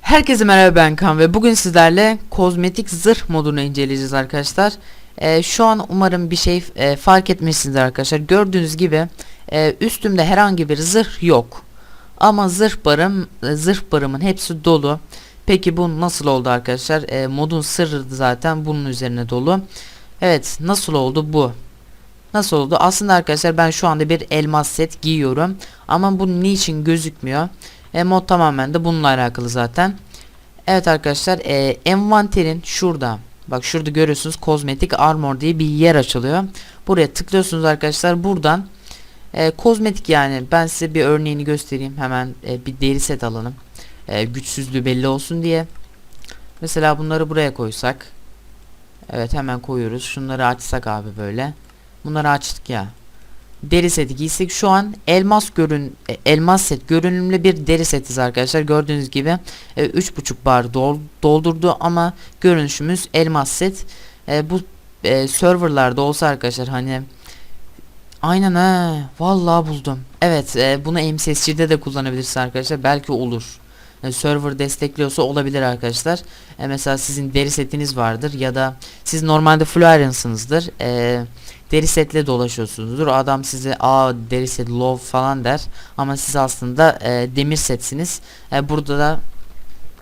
Herkese merhaba ben Kan ve bugün sizlerle kozmetik zırh modunu inceleyeceğiz arkadaşlar. Ee, şu an umarım bir şey e, fark etmişsinizdir arkadaşlar. Gördüğünüz gibi e, üstümde herhangi bir zırh yok. Ama zırh barım, e, zırh barımın hepsi dolu. Peki bu nasıl oldu arkadaşlar? E, modun sırrı zaten bunun üzerine dolu. Evet nasıl oldu bu? Nasıl oldu? Aslında arkadaşlar ben şu anda bir elmas set giyiyorum. Ama bu niçin gözükmüyor? E, mod tamamen de bununla alakalı zaten. Evet arkadaşlar e, envanterin şurada bak şurada görüyorsunuz kozmetik armor diye bir yer açılıyor. Buraya tıklıyorsunuz arkadaşlar buradan e, kozmetik yani ben size bir örneğini göstereyim hemen e, bir deri set alalım. E, güçsüzlüğü belli olsun diye. Mesela bunları buraya koysak. Evet hemen koyuyoruz. Şunları açsak abi böyle. Bunları açtık ya. Deri seti giysek şu an elmas görün e, elmas set görünümlü bir deri setiz arkadaşlar. Gördüğünüz gibi e, 3.5 bar dol- doldurdu ama görünüşümüz elmas set. E, bu e, serverlarda olsa arkadaşlar hani aynen ha vallahi buldum. Evet e, bunu MSSG'de de kullanabilirsiniz arkadaşlar. Belki olur server destekliyorsa olabilir arkadaşlar E, mesela sizin deri setiniz vardır ya da siz normalde Florian'sınızdır eee deri setle dolaşıyorsunuzdur. Adam size aa deri set low falan der ama siz aslında e, demir setsiniz. E, burada da